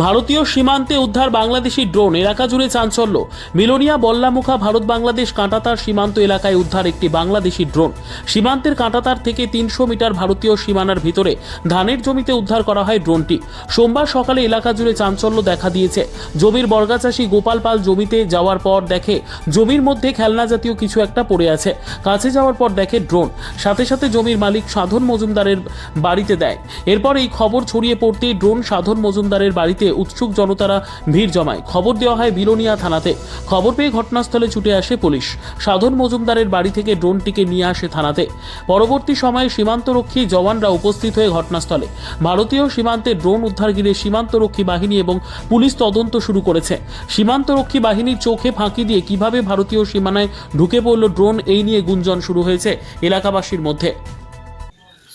ভারতীয় সীমান্তে উদ্ধার বাংলাদেশি ড্রোন এলাকা জুড়ে চাঞ্চল্য। মিলোনিয়া, বল্লামুখা, ভারত বাংলাদেশ কাঁটাতার সীমান্ত এলাকায় উদ্ধার একটি বাংলাদেশি ড্রোন। সীমান্তের কাঁটাতার থেকে তিনশো মিটার ভারতীয় সীমানার ভিতরে ধানের জমিতে উদ্ধার করা হয় ড্রোনটি। সোমবার সকালে এলাকা জুড়ে চাঞ্চল্য দেখা দিয়েছে। জমির বর্গাচাষী গোপাল পাল জমিতে যাওয়ার পর দেখে, জমির মধ্যে খেলনা জাতীয় কিছু একটা পড়ে আছে। কাছে যাওয়ার পর দেখে ড্রোন। সাথে সাথে জমির মালিক সাধন মজুমদারের বাড়িতে দেয়। এরপর এই খবর ছড়িয়ে পড়তেই ড্রোন সাধন মজুমদারের বাড়িতে উৎসুক জনতারা ভিড় জমায়। খবর দেওয়া হয় বিলোনিয়া থানাতে। খবর পেয়ে ঘটনাস্থলে ছুটে আসে পুলিশ। সাধন মজুমদারের বাড়ি থেকে ড্রোনটিকে নিয়ে আসে থানাতে। পরবর্তী সময়ে সীমান্তরক্ষী জওয়ানরা উপস্থিত হয়ে ঘটনাস্থলে। ভারতীয় সীমান্তে ড্রোন উদ্ধার ঘিরে সীমান্তরক্ষী বাহিনী এবং পুলিশ তদন্ত শুরু করেছে। সীমান্তরক্ষী বাহিনীর চোখে ফাঁকি দিয়ে কীভাবে ভারতীয় সীমানায় ঢুকে পড়ল ড্রোন, এই নিয়ে গুঞ্জন শুরু হয়েছে এলাকাবাসীর মধ্যে।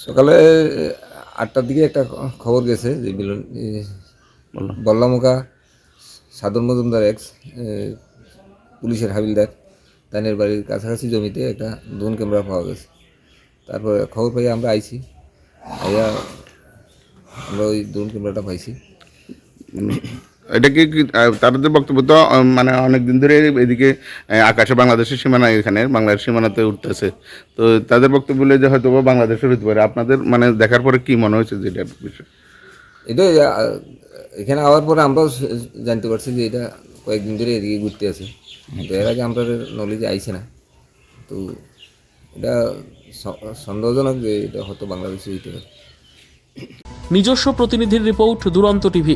সকালে আটটার দিকে একটা খবর গেছে যে বল্লামুখা সাধন মজুমদার এক্স পুলিশের হাবিলদার তানের বাড়ির কাছাকাছি জমিতে একটা ড্রোন ক্যামেরা পাওয়া গেছে। তারপরে খবর পাই আমরা আইছি। আইয়া আমরা ওই ড্রোন ক্যামেরাটা পাইছি। এটা কি তাদের বক্তব্য তো মানে অনেক দিন ধরে এদিকে আকাশে বাংলাদেশের সীমানা এখানে বাংলাদেশ সীমানাতে উঠতেছে। তো তাদের বক্তব্য বলে যে হয়তো বাংলাদেশের হতে পারে। আপনাদের মানে দেখার পরে কি মনে হয়েছে যেটা বিষয়? এটা এখানে আওয়ার পরে আমরাও জানতে পারছি যে এটা কয়েকদিন ধরে এদিকে ঘুরতে আছে। তো এর আগে আমরা নলেজে আইসে না। তো এটা সন্দেহজনক যে এটা হয়তো বাংলাদেশে নিজস্ব প্রতিনিধির রিপোর্ট দুরন্ত টিভি